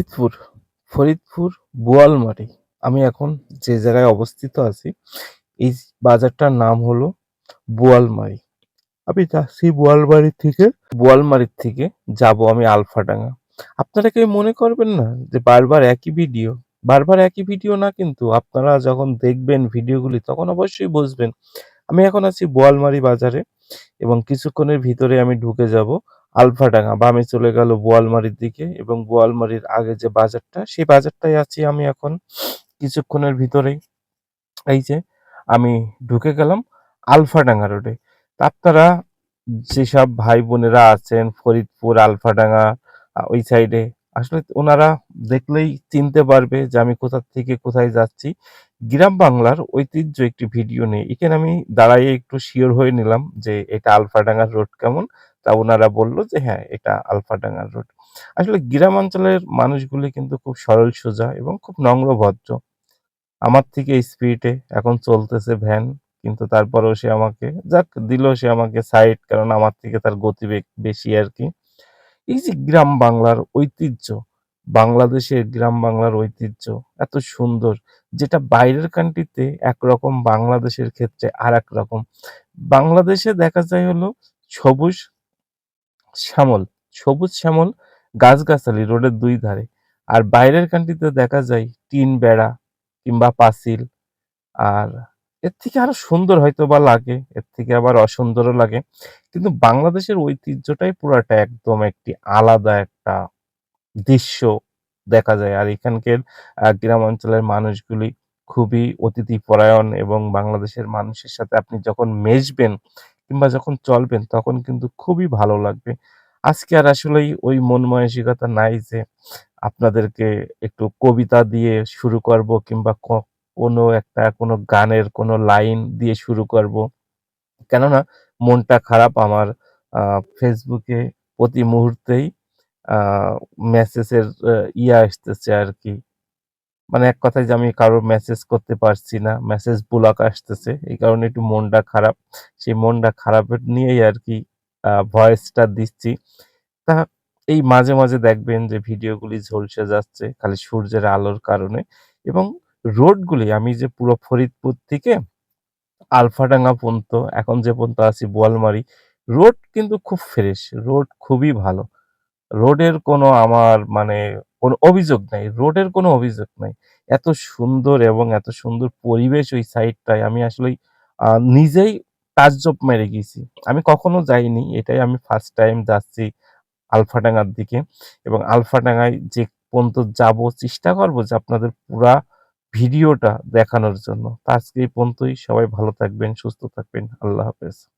ফরিদপুর ফরিদপুর বোয়ালমারি। আমি এখন যে জায়গায় অবস্থিত আছি, এই বাজারটার নাম হলো বোয়ালমারি। আমি যাচ্ছি বোয়ালমারি থেকে, বোয়ালমারির থেকে যাব আমি আলফাডাঙ্গা। আপনারা কেউ মনে করবেন না যে বারবার একই ভিডিও, বারবার একই ভিডিও না কিন্তু আপনারা যখন দেখবেন ভিডিওগুলি তখন অবশ্যই বুঝবেন। আমি এখন আছি বোয়ালমারি বাজারে এবং কিছুক্ষণের ভিতরে আমি ঢুকে যাব আলফাডাঙ্গা বামে চলে গেল বোয়ালমারির দিকে এবং বোয়ালমারির আগে যে বাজারটা, সেই বাজারটাই আছি আমি এখন কিছুক্ষণের ভিতরেই। এই যে আমি ঢুকে গেলাম আলফাডাঙ্গা রোডে। আপনারা যেসব ভাই বোনেরা আছেন, ফরিদপুর আলফাডাঙ্গা ওই সাইডে, আসলে ওনারা দেখলেই চিনতে পারবে যে আমি কোথা থেকে কোথায় যাচ্ছি। গ্রাম বাংলার ঐতিহ্য একটি ভিডিও নেই এখানে আমি দাঁড়াইয়ে একটু শিওর হয়ে নিলাম যে এটা আলফাডাঙ্গার রোড কেমন। তা ওনারা বলল যে হ্যাঁ এটা আলফাডাঙ্গার রোড। আসলে গ্রাম অঞ্চলের মানুষগুলি কিন্তু খুব সরল সোজা এবং খুব নম্রভদ্র আমার থেকে স্পিডে এখন চলতেছে ভ্যান, কিন্তু তারপরেও সে আমাকে, যাক দিল সে আমাকে সাইড কারণ আমার থেকে তার গতিবেগ বেশি আর কি। এই যে গ্রাম বাংলার ঐতিহ্য, বাংলাদেশের গ্রাম বাংলার ঐতিহ্য এত সুন্দর, যেটা বাইরের কান্ট্রিতে একরকম, বাংলাদেশের ক্ষেত্রে আর রকম। বাংলাদেশে দেখা যায় হলো সবুজ শ্যামল, সবুজ শ্যামল, গাছগাছালি রোডের দুই ধারে। আর বাইরের কান্ট্রিতে দেখা যায় টিন বেড়া কিংবা পাঁচিল। আর এর থেকে আরও সুন্দর হয়তো বা লাগে, এর থেকে আবার অসুন্দরও লাগে। কিন্তু বাংলাদেশের ঐতিহ্যটাই পুরাটা একদম একটি আলাদা একটা দৃশ্য দেখা যায়। আর এখানকার গ্রাম অঞ্চলের মানুষগুলি খুবই অতিথি পরায়ণ এবং বাংলাদেশের মানুষের সাথে আপনি যখন মেশবেন কিংবা যখন চলবেন তখন কিন্তু খুবই ভালো লাগবে। আজকে আর আসলেই ওই মন মানসিকতা নাই যে আপনাদেরকে একটু কবিতা দিয়ে শুরু করব কিংবা কোনো একটা, কোনো গানের কোনো লাইন দিয়ে শুরু করব। কেননা মনটা খারাপ আমার ফেসবুকে প্রতি মুহূর্তেই মেসেজের ইয়ে আসতেছে আর কি। মানে এক কথায় যে আমি কারোর মেসেজ করতে পারছি না মেসেজ ব্লক আসতেছে। এই কারণে একটু মনটা খারাপ। সেই মনটা খারাপের নিয়েই আর কি ভয়েসটা দিচ্ছি। তা এই মাঝে মাঝে দেখবেন যে ভিডিওগুলি ঝলসে যাচ্ছে খালি সূর্যের আলোর কারণে এবং রোডগুলি, আমি যে পুরো ফরিদপুর থেকে আলফাডাঙ্গা পর্যন্ত, এখন যে পর্যন্ত আছি বোয়ালমারি, রোড কিন্তু খুব ফ্রেশ রোড খুবই ভালো। রোডের কোনো আমার মানে কোনো অভিযোগ নাই রোডের কোনো অভিযোগ নাই। এত সুন্দর এবং এত সুন্দর পরিবেশ ওই সাইডটায় আমি আসলেই আহ, নিজেই তাজ্জব মেরে গেছি। আমি কখনো যাইনি এটাই আমি ফার্স্ট টাইম যাচ্ছি আলফাডাঙ্গার দিকে এবং আলফাডাঙ্গায় যে পর্যন্ত যাব চেষ্টা করব যে আপনাদের পুরা ভিডিওটা দেখানোর জন্য। তা আজকে এই পর্যন্তই সবাই ভালো থাকবেন সুস্থ থাকবেন আল্লাহ হাফেজ।